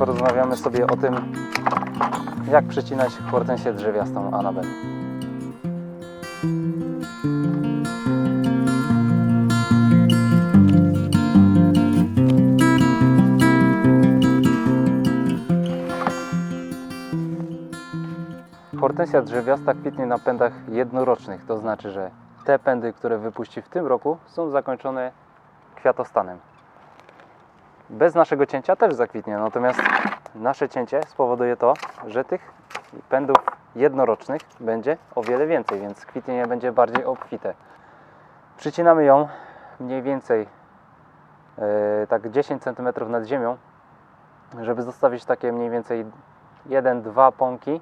porozmawiamy sobie o tym, jak przycinać hortensję drzewiastą Anabel. Hortensja drzewiasta kwitnie na pędach jednorocznych, to znaczy, że te pędy, które wypuści w tym roku, są zakończone kwiatostanem. Bez naszego cięcia też zakwitnie, natomiast nasze cięcie spowoduje to, że tych pędów jednorocznych będzie o wiele więcej, więc kwitnienie będzie bardziej obfite. Przycinamy ją mniej więcej e, tak 10 cm nad ziemią, żeby zostawić takie mniej więcej 1-2 pąki,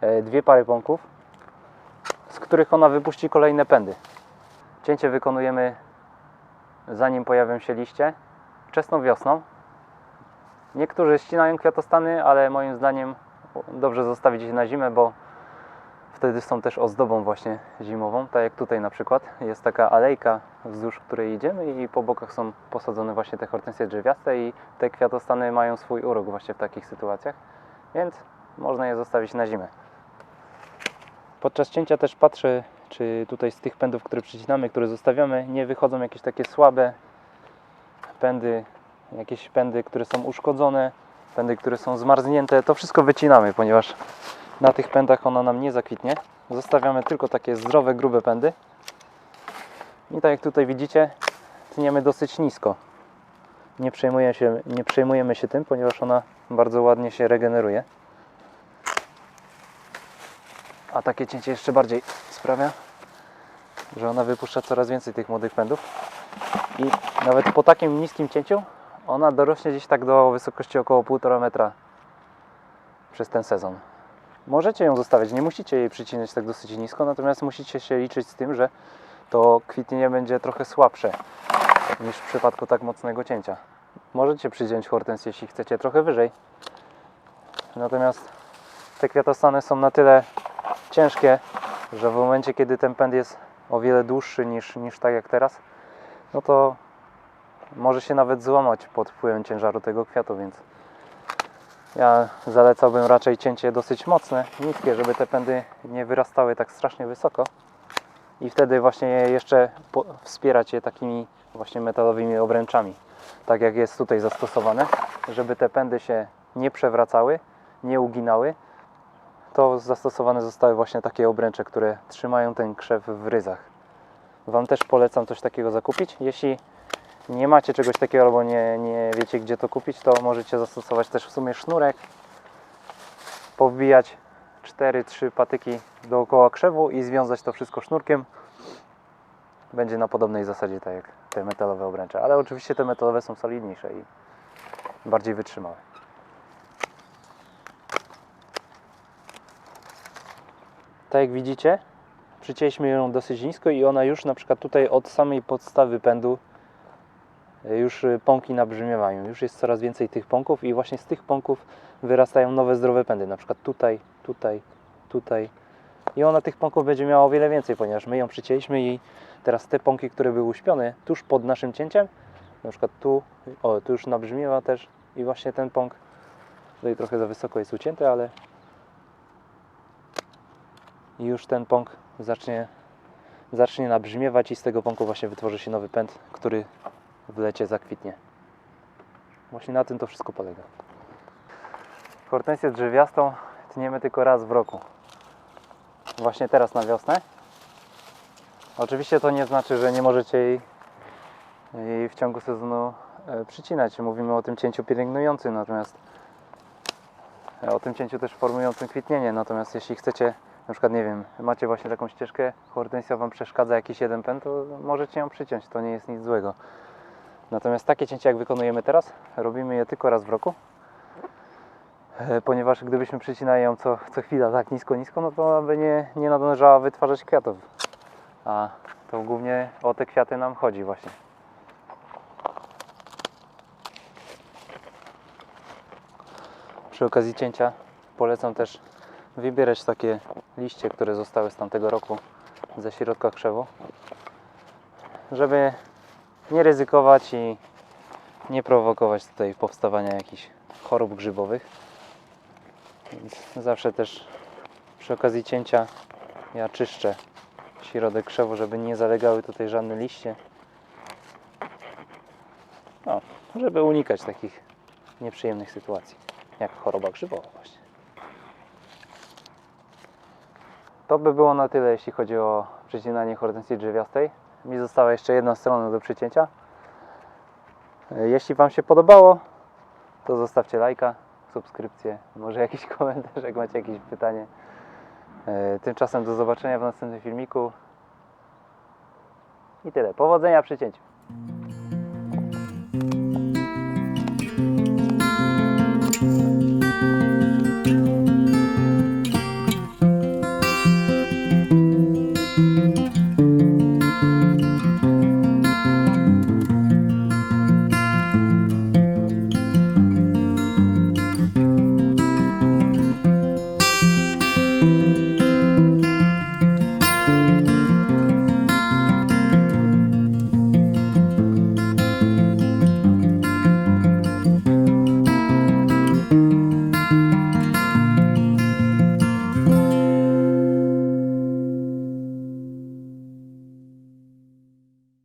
e, dwie pary pąków, z których ona wypuści kolejne pędy. Cięcie wykonujemy zanim pojawią się liście, wczesną wiosną. Niektórzy ścinają kwiatostany, ale moim zdaniem dobrze zostawić je na zimę, bo wtedy są też ozdobą właśnie zimową. Tak jak tutaj na przykład jest taka alejka, wzdłuż której idziemy i po bokach są posadzone właśnie te hortensje drzewiaste i te kwiatostany mają swój urok właśnie w takich sytuacjach, więc można je zostawić na zimę. Podczas cięcia też patrzę, czy tutaj z tych pędów, które przycinamy, które zostawiamy, nie wychodzą jakieś takie słabe pędy, jakieś pędy, które są uszkodzone, pędy, które są zmarznięte. To wszystko wycinamy, ponieważ na tych pędach ona nam nie zakwitnie. Zostawiamy tylko takie zdrowe, grube pędy. I tak jak tutaj widzicie, tniemy dosyć nisko. Nie przejmujemy się, nie przejmujemy się tym, ponieważ ona bardzo ładnie się regeneruje. A takie cięcie jeszcze bardziej sprawia, że ona wypuszcza coraz więcej tych młodych pędów. I nawet po takim niskim cięciu ona dorośnie gdzieś tak do wysokości około 1,5 metra przez ten sezon. Możecie ją zostawiać, nie musicie jej przycinać tak dosyć nisko, natomiast musicie się liczyć z tym, że to kwitnienie będzie trochę słabsze niż w przypadku tak mocnego cięcia. Możecie przyciąć hortensję, jeśli chcecie trochę wyżej. Natomiast te kwiatostany są na tyle ciężkie, że w momencie, kiedy ten pęd jest o wiele dłuższy niż, niż tak jak teraz, no to może się nawet złamać pod wpływem ciężaru tego kwiatu, więc ja zalecałbym raczej cięcie dosyć mocne, niskie, żeby te pędy nie wyrastały tak strasznie wysoko i wtedy właśnie je jeszcze wspierać je takimi właśnie metalowymi obręczami, tak jak jest tutaj zastosowane, żeby te pędy się nie przewracały, nie uginały, to zastosowane zostały właśnie takie obręcze, które trzymają ten krzew w ryzach. Wam też polecam coś takiego zakupić. Jeśli nie macie czegoś takiego albo nie, nie wiecie gdzie to kupić, to możecie zastosować też w sumie sznurek, powbijać 4-3 patyki dookoła krzewu i związać to wszystko sznurkiem. Będzie na podobnej zasadzie tak jak te metalowe obręcze, ale oczywiście te metalowe są solidniejsze i bardziej wytrzymałe. Tak jak widzicie, przycięliśmy ją dosyć nisko i ona już na przykład tutaj od samej podstawy pędu e, już e, pąki nabrzmiewają. Już jest coraz więcej tych pąków i właśnie z tych pąków wyrastają nowe zdrowe pędy. Na przykład tutaj, tutaj, tutaj. I ona tych pąków będzie miała o wiele więcej, ponieważ my ją przycięliśmy i teraz te pąki, które były uśpione tuż pod naszym cięciem, na przykład tu, o, tu już nabrzmiewa też i właśnie ten pąk tutaj trochę za wysoko jest ucięty, ale i już ten pąk zacznie, zacznie nabrzmiewać i z tego pąku właśnie wytworzy się nowy pęd, który w lecie zakwitnie. Właśnie na tym to wszystko polega. Hortensję drzewiastą tniemy tylko raz w roku. Właśnie teraz na wiosnę. Oczywiście to nie znaczy, że nie możecie jej, jej w ciągu sezonu e, przycinać. Mówimy o tym cięciu pielęgnującym, natomiast e, o tym cięciu też formującym kwitnienie. Natomiast jeśli chcecie, na przykład nie wiem, macie właśnie taką ścieżkę, hortensja Wam przeszkadza jakiś jeden pęd, to możecie ją przyciąć, to nie jest nic złego. Natomiast takie cięcie jak wykonujemy teraz, robimy je tylko raz w roku. E, Ponieważ gdybyśmy przycinali ją co, co chwila tak nisko, nisko, no to by nie, nie nadążała wytwarzać kwiatów. A to głównie o te kwiaty nam chodzi właśnie. Przy okazji cięcia polecam też wybierać takie liście, które zostały z tamtego roku ze środka krzewu, żeby nie ryzykować i nie prowokować tutaj powstawania jakichś chorób grzybowych. Więc zawsze też przy okazji cięcia ja czyszczę środek krzewu, żeby nie zalegały tutaj żadne liście. No, żeby unikać takich nieprzyjemnych sytuacji, jak choroba grzybowa właśnie. To by było na tyle, jeśli chodzi o przecinanie hortensji drzewiastej. Mi została jeszcze jedna strona do przycięcia. E, Jeśli Wam się podobało, to zostawcie lajka, subskrypcję, może jakiś komentarz, jak macie jakieś pytanie. E, Tymczasem do zobaczenia w następnym filmiku. I tyle. Powodzenia przy cięciu.